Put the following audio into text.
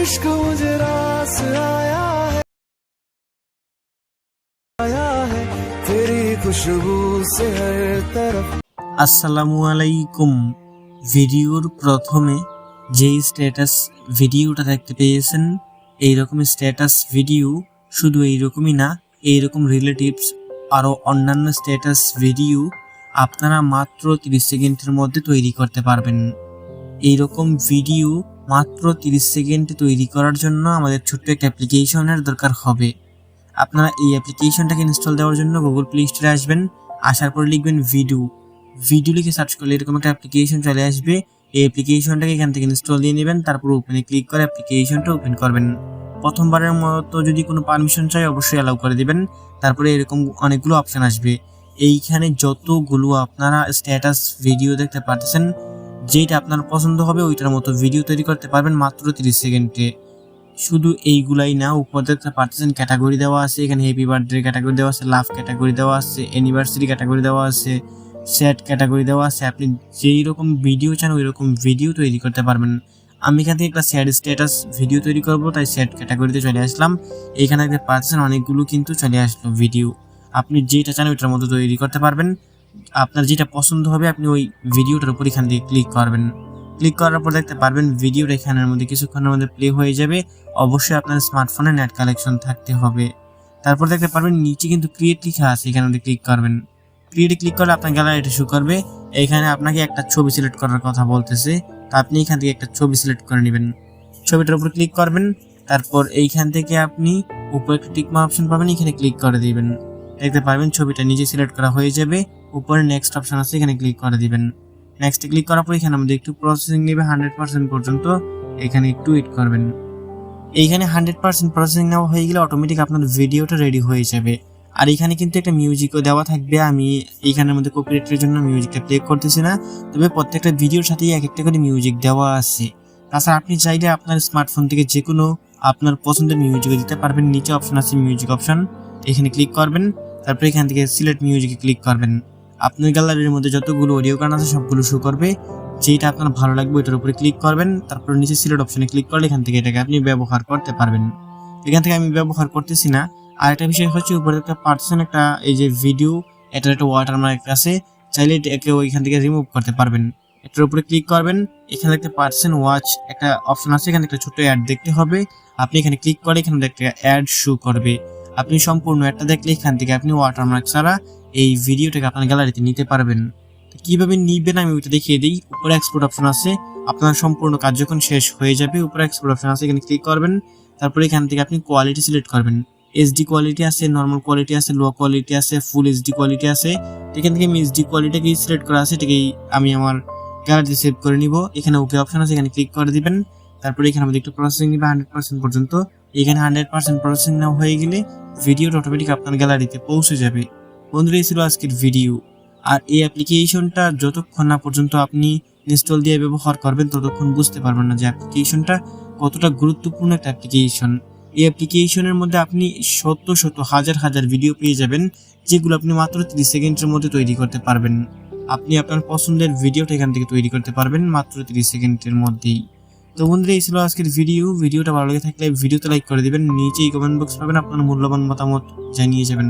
इश्क मुझे रास आया है आया है तेरी खुशबू से हर तरफ আসসালামু আলাইকুম ভিডিওর প্রথমে যেই স্ট্যাটাস ভিডিওটা দেখতে পেয়েছেন এইরকম স্ট্যাটাস ভিডিও শুধু এইরকমই না এইরকম রিলেটিভস আরও অন্যান্য স্ট্যাটাস ভিডিও আপনারা মাত্র তিরিশ সেকেন্ডের মধ্যে তৈরি করতে পারবেন এইরকম ভিডিও মাত্র তিরিশ সেকেন্ডে তৈরি করার জন্য আমাদের ছোট্ট একটা অ্যাপ্লিকেশনের দরকার হবে। আপনারা এই অ্যাপ্লিকেশনটাকে ইনস্টল দেওয়ার জন্য গুগল প্লে স্টোরে আসবেন, আসার পর লিখবেন ভিডিও ভিডিও লিখে সার্চ করলে এরকম একটা অ্যাপ্লিকেশন চলে আসবে। এই অ্যাপ্লিকেশনটাকে এখান থেকে ইনস্টল দিয়ে নেবেন, তারপর ওপেনে ক্লিক করে অ্যাপ্লিকেশনটা ওপেন করবেন। প্রথমবারের মতো যদি কোনো পারমিশন চাই, অবশ্যই অ্যালাউ করে দেবেন। তারপরে এরকম অনেকগুলো অপশান আসবে। এইখানে যতগুলো আপনারা স্ট্যাটাস ভিডিও দেখতে পারতেছেন যেটা আপনার পছন্দ হবে, ওইটার মতো ভিডিও তৈরি করতে পারবেন মাত্র তিরিশ সেকেন্ডে। শুধু এইগুলাই না উপর দেখতে পারতেছেন ক্যাটাগরি দেওয়া আছে, এখানে হ্যাপি বার্থডে ক্যাটাগরি দেওয়া আছে লাভ ক্যাটাগরি দেওয়া আছে অ্যানিভার্সারি ক্যাটাগরি দেওয়া আছে স্যাট ক্যাটাগরি দেওয়া আছে, আপনি যেই রকম ভিডিও চান ওই রকম ভিডিও তৈরি করতে পারবেন। আমি এখান থেকে একটা স্যাড স্ট্যাটাস ভিডিও তৈরি করব, তাই স্যাড ক্যাটাগরিতে চলে আসলাম। এখানে দেখতে পাচ্ছেন অনেকগুলো কিন্তু চলে আসলো ভিডিও আপনি যেটা চান, ওইটার মতো তৈরি করতে পারবেন। আপনার যেটা পছন্দ হবে, আপনি ওই ভিডিওটার উপর এখান থেকে ক্লিক করবেন। ক্লিক করার পর দেখতে পারবেন ভিডিওটা এখানের মধ্যে, কিছুক্ষণের মধ্যে প্লে হয়ে যাবে। অবশ্যই আপনার স্মার্টফোনে নেট কালেকশন থাকতে হবে। তারপর দেখতে পারবেন নিচে কিন্তু ক্রিয়েট লেখা আছে, এখানে মধ্যে ক্লিক করবেন। ক্রিয়েটে ক্লিক করলে আপনার গ্যালারিটা শো করবে। এখানে আপনাকে একটা ছবি সিলেক্ট করার কথা বলতেছে। তা আপনি এখান থেকে একটা ছবি সিলেক্ট করে নেবেন। ছবিটার উপর ক্লিক করবেন। তারপর এইখান থেকে আপনি উপরে একটা টিকমা অপশন পাবেন, এখানে ক্লিক করে দিবেন। দেখতে পারবেন ছবিটা নিজে সিলেক্ট করা হয়ে যাবে। উপরে নেক্সট অপশন আছে, এখানে ক্লিক করে দিবেন। নেক্সটে ক্লিক করার পর এখানে আমাদের একটু প্রসেসিং নেবে হান্ড্রেড পার্সেন্ট পর্যন্ত এখানে একটু ওয়েট করবেন। এইখানে হান্ড্রেড পার্সেন্ট প্রসেসিং নেওয়া হয়ে গেলে অটোমেটিক আপনার ভিডিওটা রেডি হয়ে যাবে। আর এখানে কিন্তু একটা মিউজিকও দেওয়া থাকবে, আমি এইখানের মধ্যে কপিরাইটের জন্য মিউজিকটা প্লে করতেছি না, তবে প্রত্যেকটা ভিডিওর সাথেই এক একটা করে মিউজিক দেওয়া আছে। তাছাড়া আপনি চাইলে আপনার স্মার্টফোন থেকে যে কোনো আপনার পছন্দের মিউজিক দিতে পারবেন। নিচে অপশন আছে মিউজিক অপশন এখানে ক্লিক করবেন, তারপরে এখান থেকে সিলেক্ট মিউজিকে ক্লিক করবেন। আপনার গ্যালারির মধ্যে যতগুলো অডিও গান আছে, সবগুলো শো করবে। যেটা আপনার ভালো লাগবে, ওইটার উপরে ক্লিক করবেন। তারপর নিচে সিলেক্ট অপশনে ক্লিক করলে এখান থেকে এটাকে আপনি ব্যবহার করতে পারবেন। এখান থেকে আমি ব্যবহার করতেছি না। আর একটা বিষয় হচ্ছে, উপরে একটা পার্সন একটা এই যে ভিডিও এটার একটা ওয়াটারমার্ক আছে। চাইলে এটাকে ওইখান থেকে রিমুভ করতে পারবেন। এটার উপরে ক্লিক করবেন। এখানে দেখতে পাচ্ছেন ওয়াচ একটা অপশন আছে। এখানে একটা ছোট অ্যাড দেখতে হবে। আপনি এখানে ক্লিক করে এখানে একটা অ্যাড শো করবে। আপনি সম্পূর্ণ অ্যাডটা দেখলে এখান থেকে আপনি ওয়াটারমার্ক ছাড়া এই ভিডিওটাকে আপনার গ্যালারিতে নিতে পারবেন। কীভাবে নিবেন আমি ওইটা দেখিয়ে দিই। উপরে এক্সপোর্ট অপশন আছে। আপনার সম্পূর্ণ যখন শেষ হয়ে যাবে। উপরে এক্সপোর্ট অপশন আছে, এখানে ক্লিক করবেন। তারপরে এখান থেকে আপনি কোয়ালিটি সিলেক্ট করবেন। এইচডি কোয়ালিটি আছে নর্মাল কোয়ালিটি আছে লো কোয়ালিটি আছে ফুল এইচডি কোয়ালিটি আছে। এখান থেকে আমি এইচডি কোয়ালিটিকে সিলেক্ট করা আছে, এটাকেই আমি আমার গ্যালারিতে সেভ করে নিব। এখানে ওকে অপশন আছে, এখানে ক্লিক করে দিবেন। তারপরে এখানে আমাদের একটু প্রসেসিং নিবে হান্ড্রেড পার্সেন্ট পর্যন্ত। এখানে হান্ড্রেড পার্সেন্ট প্রসেসিং নেওয়া হয়ে গেলে ভিডিওটা অটোমেটিক আপনার গ্যালারিতে পৌঁছে যাবে। বন্ধুরা, এই ছিল আজকের ভিডিও আর এই অ্যাপ্লিকেশনটা যতক্ষণ না পর্যন্ত আপনি ইনস্টল দিয়ে ব্যবহার করবেন, ততক্ষণ বুঝতে পারবেন না যে অ্যাপ্লিকেশনটা কতটা গুরুত্বপূর্ণ একটা অ্যাপ্লিকেশন এই অ্যাপ্লিকেশনের মধ্যে আপনি শত শত, হাজার হাজার ভিডিও পেয়ে যাবেন, যেগুলো আপনি মাত্র তিরিশ সেকেন্ডের মধ্যে তৈরি করতে পারবেন। আপনি আপনার পছন্দের ভিডিওটা এখান থেকে তৈরি করতে পারবেন মাত্র তিরিশ সেকেন্ডের মধ্যেই। তো বন্ধুরা, এই ছিল আজকের ভিডিও ভিডিওটা ভালো লেগে থাকলে ভিডিওতে লাইক করে দিবেন। নিচেই কমেন্ট বক্স পাবেন, আপনার মূল্যবান মতামত জানিয়ে যাবেন।